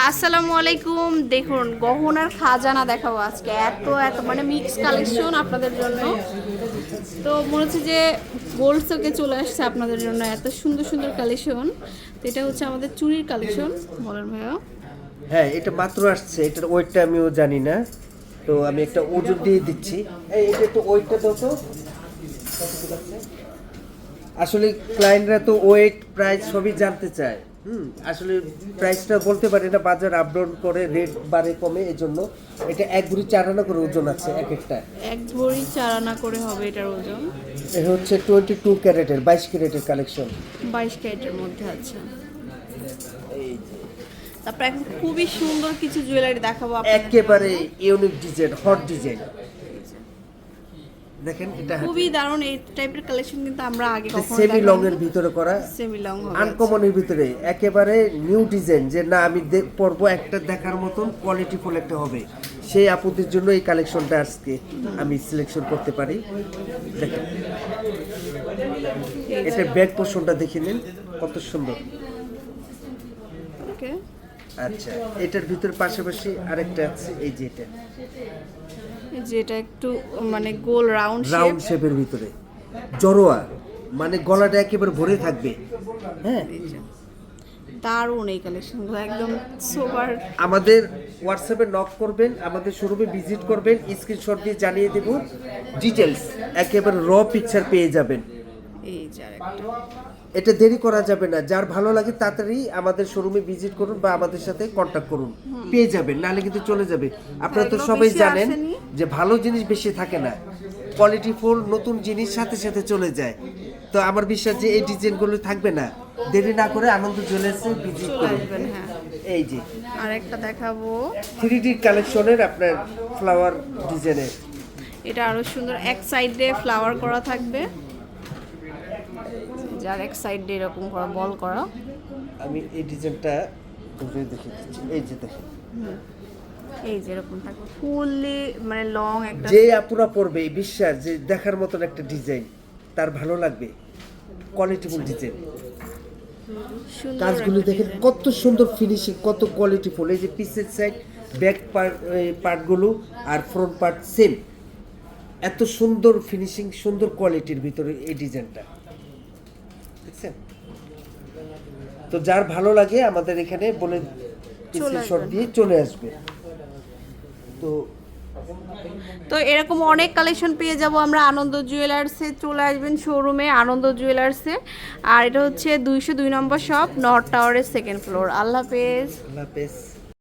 আসসালামু আলাইকুম। দেখুন, গহনার খাজানা দেখাবো আজকে। এত এত মানে মিক্স কালেকশন আপনাদের জন্য। তো মনে হচ্ছে যে গোল্ড চোখে চলে আসছে আপনাদের জন্য এত সুন্দর সুন্দর কালেকশন তো এটা হচ্ছে আমাদের চুরির কালেকশন বলেন ভাইয়া। হ্যাঁ এটা মাত্র আসছে। এটার ওয়েটটা আমিও জানি না। তো আমি একটা ওজন দিয়ে দিচ্ছি। এই, এটা একটু ওয়েটটা দাও তো। আসলে ক্লায়েন্টরা তো ওয়েট প্রাইস সবই জানতে চায়। হুম আসলে প্রাইসটা বলতে পারি না বাজার আপ ডাউন করে রেট বাড়ে কমে এজন্য এটা এক ভরি চার আনা করে ওজন আছে এক একটা। এক ভরি চার আনা করে হবে এটার ওজন। এ হচ্ছে টোয়েন্টি টু ক্যারেটের বাইশ ক্যারেটের কালেকশন বাইশ ক্যারেটের মধ্যে আছে। তারপর এখন খুবই সুন্দর কিছু জুয়েলারি দেখাবো আপনাদের। একেবারে ইউনিক ডিজাইন হট ডিজাইন দেখেন এটা খুবই দারুণ এই টাইপের কালেকশন কিন্তু আমরা আগে কখনো সেমি লং এর ভিতরে করা সেমি লং হবে আনকমনের ভিতরে একেবারে নিউ ডিজাইন যে না আমি পরবো একটা দেখার মতন কোয়ালিটি ফুল একটা হবে। সেই আপুদের জন্য এই কালেকশনটা আজকে আমি সিলেকশন করতে পারি। দেখেন। এটা ব্যাক পোর্শনটা দেখে নিন কত সুন্দর। ওকে আচ্ছা এটার ভিতরে পাশাপাশি আরেকটা আছে এই যে এটা। যেটা একটু মানে গোল রাউন্ড রাউন্ড শেপের ভিতরে। জড়োয়া মানে গলাটা একেবারে ভরে থাকবে। হ্যাঁ? দারুণ এই কালেকশনগুলো একদম সুপার আমাদের হোয়াটসঅ্যাপে নক করবেন আমাদের শোরুমে ভিজিট করবেন স্ক্রিনশট দিয়ে জানিয়ে দেব ডিটেলস একেবারে র পিকচার পেয়ে যাবেন। এই যে আরেকটা। এটা দেরি করা যাবে না। যার ভালো লাগে তাড়াতাড়ি আমাদের শোরুমে ভিজিট করুন বা আমাদের সাথে কন্ট্যাক্ট করুন। পেয়ে যাবেন নাহলে কিন্তু চলে যাবে। আপনারা তো সবাই জানেন যে ভালো জিনিস বেশি থাকে না। কোয়ালিটি ফুল নতুন জিনিস সাথে সাথে চলে যায়। তো আমার বিশ্বাস যে এই ডিজাইনগুলো থাকবে না। দেরি না করে আনন্দ জুয়েলার্সে ভিজিট করুন। হ্যাঁ। এই যে। আরেকটা দেখাবো। থ্রি ডি কালেকশনের আপনার ফ্লাওয়ার ডিজাইনের এটা আরও সুন্দর এক সাইডে ফ্লাওয়ার করা থাকবে। যার এক সাইডে এরকম করা বল করা। আমি এই ডিজাইনটা দেখে দিচ্ছি। এই যে দেখেন। এই যে এরকম থাকবে। ফুললি মানে লং একটা যে আপুরা পড়বে এই বিশ্বাস যে দেখার মতন একটা ডিজাইন তার ভালো লাগবে। Qualityful design. কাজগুলো দেখেন কত সুন্দর ফিনিশিং কত কোয়ালিটিফুল এই যে পিসের সাইড ব্যাক পার্ট পার্টগুলো আর ফ্রন্ট পার্ট সেম এত সুন্দর ফিনিশিং সুন্দর কোয়ালিটির ভিতরে এই ডিজাইনটা দেখছেন? তো যার ভালো লাগে আমাদের এখানে বলে স্ক্রিনশট দিয়ে চলে আসবে। তো তো এরকম অনেক কালেকশন পেয়ে যাব আমরা। আনন্দ জুয়েলার্সে চলে আসবেন শোরুমে আনন্দ জুয়েলার্সে আর এটা হচ্ছে দুইশো দুই নম্বর শপ নর্থ টাওয়ারের সেকেন্ড ফ্লোর আল্লাহ হাফেজ। আল্লাহ হাফেজ।